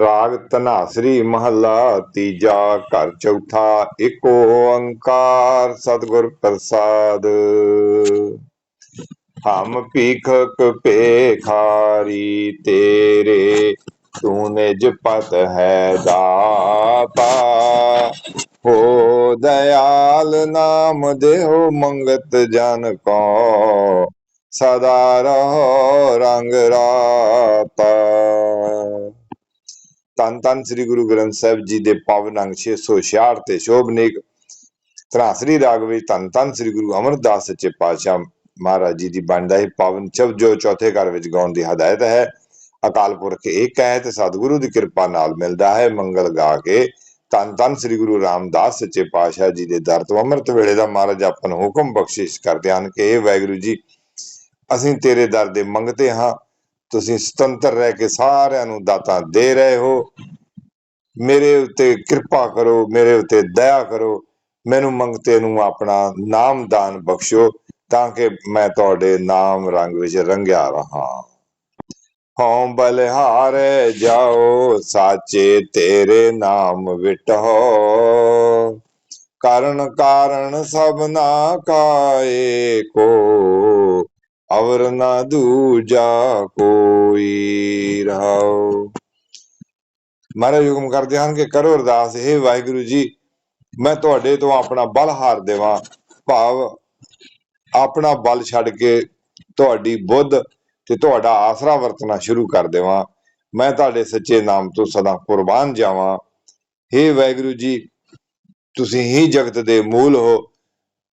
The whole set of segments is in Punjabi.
ਰਾਗ ਧਨਾਸਰੀ ਮਹੱਲਾ, ਤੀਜਾ ਘਰ ਚੌਥਾ, ਏਕ ਓੰਕਾਰ ਸਤਿਗੁਰ ਪ੍ਰਸਾਦ। ਹਮ ਭੀਖਕ ਭੇਖਾਰੀ ਤੇਰੇ, ਤੂੰ ਨਿਜ ਪਤ ਹੈ ਦਾਤਾ। ਹੋ ਦਇਆਲ ਨਾਮ ਦੇਹੁ, ਮੰਗਤ ਜਨ ਕੋ ਸਦਾ ਰਹੋ ਰੰਗ ਰਾਤਾ। ਧੰਨ ਧੰਨ ਸ੍ਰੀ ਗੁਰੂ ਗ੍ਰੰਥ ਸਾਹਿਬ ਜੀ ਦੇ ਪਾਵਨ ਅੰਗ 666 ਤੇ ਸ਼ੋਭਨੇਕ ਤਰਾਸਰੀ ਰਾਗ ਵਿੱਚ ਧੰਨ ਧੰਨ ਸ੍ਰੀ ਗੁਰੂ ਅਮਰਦਾਸ ਸੱਚੇ ਪਾਤਸ਼ਾਹ ਮਹਾਰਾਜ ਜੀ ਦੀ ਬਣਦਾ ਹੈ ਪਾਵਨ ਸ਼ਬਦ ਜੋ ਚੌਥੇ ਘਰ ਵਿੱਚ ਗਾਉਣ ਦੀ ਹਦਾਇਤ ਹੈ। ਅਕਾਲ ਪੁਰਖ ਇੱਕ ਹੈ ਤੇ ਸਤਿਗੁਰੂ ਦੀ ਕਿਰਪਾ ਨਾਲ ਮਿਲਦਾ ਹੈ। ਮੰਗਲ ਗਾ ਕੇ ਧੰਨ ਧੰਨ ਸ੍ਰੀ ਗੁਰੂ ਰਾਮਦਾਸ ਸੱਚੇ ਪਾਤਸ਼ਾਹ ਜੀ ਦੇ ਦਰ ਤੋਂ ਅੰਮ੍ਰਿਤ ਵੇਲੇ ਦਾ ਮਹਾਰਾਜ ਆਪਾਂ ਨੂੰ ਹੁਕਮ ਬਖਸ਼ਿਸ਼ ਕਰਦੇ ਹਨ ਕਿ ਇਹ ਵਾਹਿਗੁਰੂ ਜੀ, ਅਸੀਂ ਤੇਰੇ ਦਰ ਦੇ ਮੰਗਤੇ ਹਾਂ। ਤੁਸੀਂ ਸੁਤੰਤਰ ਰਹਿ ਕੇ ਸਾਰਿਆਂ ਨੂੰ ਦਾਤਾਂ ਦੇ ਰਹੇ ਹੋ। ਮੇਰੇ ਉੱਤੇ ਕਿਰਪਾ ਕਰੋ, ਮੇਰੇ ਉੱਤੇ ਦਇਆ ਕਰੋ। ਮੈਨੂੰ ਮੰਗਤੇ ਨੂੰ ਆਪਣਾ ਨਾਮ ਦਾਨ ਬਖਸ਼ੋ ਤਾਂ ਕਿ ਮੈਂ ਤੁਹਾਡੇ ਨਾਮ ਰੰਗ ਵਿੱਚ ਰੰਗਿਆ ਰਹਾ। ਹਉ ਬਲਿਹਾਰੇ ਜਾਓ, ਸਾਚੇ ਤੇਰੇ ਨਾਮ ਵਿਟੋ ਕਰਨ ਕਾਰਨ ਸਭਨਾ ਕਾਏ ਕੋ ਅਵਰ ਨਾ ਦੂਜਾ ਕੋਈ ਰਹਾਓ। ਮਹਾਰਾਜ ਹੁਕਮ ਕਰਦੇ ਹਨ ਕਿ ਕਰੋ ਅਰਦਾਸ ਇਹ ਵਾਹਿਗੁਰੂ ਜੀ, ਮੈਂ ਤੁਹਾਡੇ ਤੋਂ ਆਪਣਾ ਬਲ ਹਾਰ ਦੇਵਾਂ। ਭਾਵ ਆਪਣਾ ਬਲ ਛੱਡ ਕੇ ਤੁਹਾਡੀ ਬੁੱਧ ਤੇ ਤੁਹਾਡਾ ਆਸਰਾ ਵਰਤਣਾ ਸ਼ੁਰੂ ਕਰ ਦੇਵਾਂ। ਮੈਂ ਤੁਹਾਡੇ ਸੱਚੇ ਨਾਮ ਤੋਂ ਸਦਾ ਕੁਰਬਾਨ ਜਾਵਾਂ। हे ਵਾਹਿਗੁਰੂ ਜੀ, ਤੁਸੀਂ ਹੀ ਜਗਤ ਦੇ ਮੂਲ ਹੋ।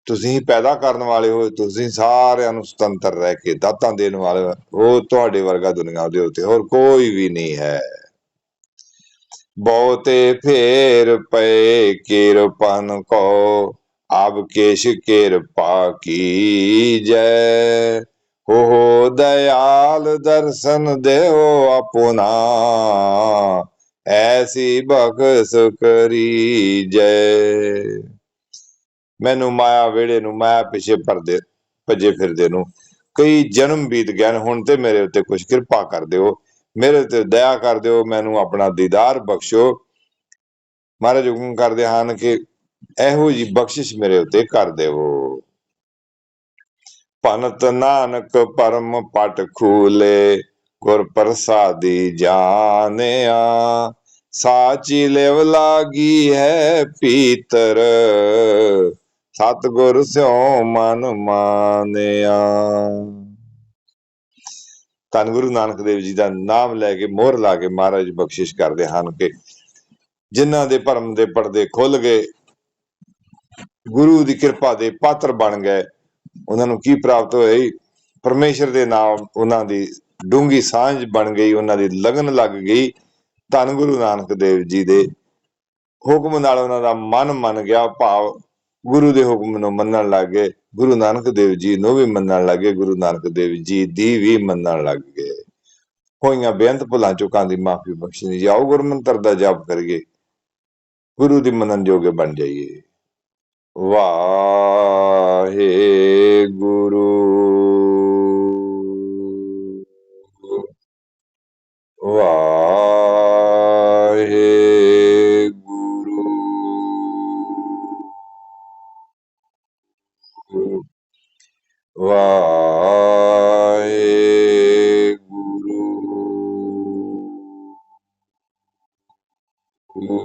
ਤੁਸੀਂ ਪੈਦਾ ਕਰਨ ਵਾਲੇ ਹੋ, ਤੁਸੀਂ ਸਾਰਿਆਂ ਨੂੰ ਸੁਤੰਤਰ ਰਹਿ ਕੇ ਦਾਤਾਂ ਦੇਣ ਵਾਲੇ ਹੋ, ਉਹ ਤੁਹਾਡੇ ਵਰਗਾ ਦੁਨੀਆ ਦੇ ਉੱਤੇ ਹੋਰ ਕੋਈ ਵੀ ਨਹੀਂ ਹੈ। ਬਹੁਤੇ ਫੇਰ ਪਏ ਕਿਰਪਨ ਕੋ ਆਬ ਕੇਸ਼ ਕਿਰਪਾ ਕੀਜੈ। ਹੋ ਦਇਆਲ ਦਰਸ਼ਨ ਦੇਓ ਆਪਣਾ, ਐਸੀ ਬਖਸ਼ ਕਰੀ ਜੈ ਮੈਨੂੰ ਮਾਇਆ ਵੇੜੇ ਨੂੰ ਮਾਇਆ ਪਿਛੇ ਪਰਦੇ, ਭੱਜੇ ਫਿਰਦੇ ਨੂੰ। ਕਈ ਜਨਮ ਬੀਤ ਗਏ ਹੁਣ ਤੇ ਮੇਰੇ ਉੱਤੇ ਕੁਝ ਕਿਰਪਾ ਕਰ ਦਿਓ। ਮੇਰੇ ਉੱਤੇ ਦਇਆ ਕਰ ਦਿਓ, ਮੈਨੂੰ ਆਪਣਾ ਦੀਦਾਰ ਬਖਸ਼ੋ। ਮਹਾਰਾਜ ਹੁਕਮ ਕਰਦੇ ਹਨ ਕਿ ਇਹੋ ਜੀ ਬਖਸ਼ਿਸ਼ ਮੇਰੇ ਉੱਤੇ ਕਰ ਦੇਵੋ। ਭਨਤ ਨਾਨਕ ਪਰਮ ਪਟ ਖੂਲੇ, ਗੁਰ ਪ੍ਰਸਾਦੀ ਜਾਣਿਆ। ਸਾਚੀ ਲਿਵ ਲਾਗੀ ਹੈ ਪੀਤਰ। ਸਤਗੁਰ ਸਿਉ ਮਨ ਮਾਨਿਆ। ਧੰਨ ਗੁਰੂ ਨਾਨਕ ਦੇਵ ਜੀ ਦਾ ਨਾਮ ਲੈ ਕੇ ਮੋਹਰ ਲਾ ਕੇ ਮਹਾਰਾਜ ਬਖਸ਼ਿਸ਼ ਕਰਦੇ ਹਨ ਕਿ ਜਿਨ੍ਹਾਂ ਦੇ ਭਰਮ ਦੇ ਪਰਦੇ ਖੁੱਲ ਗਏ, ਗੁਰੂ ਦੀ ਕਿਰਪਾ ਦੇ ਪਾਤਰ ਬਣ ਗਏ, ਉਹਨਾਂ ਨੂੰ ਕੀ ਪ੍ਰਾਪਤ ਹੋਈ? ਪਰਮੇਸ਼ਰ ਦੇ ਨਾਮ ਉਹਨਾਂ ਦੀ ਡੂੰਗੀ ਸਾਂਝ ਬਣ ਗਈ, ਉਹਨਾਂ ਦੀ ਲਗਨ ਲੱਗ ਗਈ। ਧੰਨ ਗੁਰੂ ਨਾਨਕ ਦੇਵ ਜੀ ਦੇ ਹੁਕਮ ਨਾਲ ਉਹਨਾਂ ਦਾ ਮਨ ਮੰਨ ਗਿਆ, ਭਾਵ ਗੁਰੂ ਦੇ ਹੁਕਮ ਨੂੰ ਮੰਨਣ ਲੱਗੇ ਗੁਰੂ ਨਾਨਕ ਦੇਵ ਜੀ ਨੂੰ ਵੀ ਮੰਨਣ ਲੱਗੇ ਗੁਰੂ ਨਾਨਕ ਦੇਵ ਜੀ ਦੀ ਵੀ ਮੰਨਣ ਲੱਗ ਗਏ। ਹੋਈਆਂ ਬੇਅੰਤ ਭੁੱਲਾਂ ਚੁੱਕਾਂ ਦੀ ਮਾਫੀ ਬਖਸ਼ਣੀ, ਜਾਓ ਗੁਰਮੰਤਰ ਦਾ ਜਾਪ ਕਰੀਏ। ਗੁਰੂ ਦੀ ਮੰਨਣ ਜੋਗੇ ਬਣ ਜਾਈਏ। ਵਾਹਿਗੁਰੂ। ਵਾਹ ਵਾਹਿਗੁਰੂ ਵਾਹਿਗੁਰੂ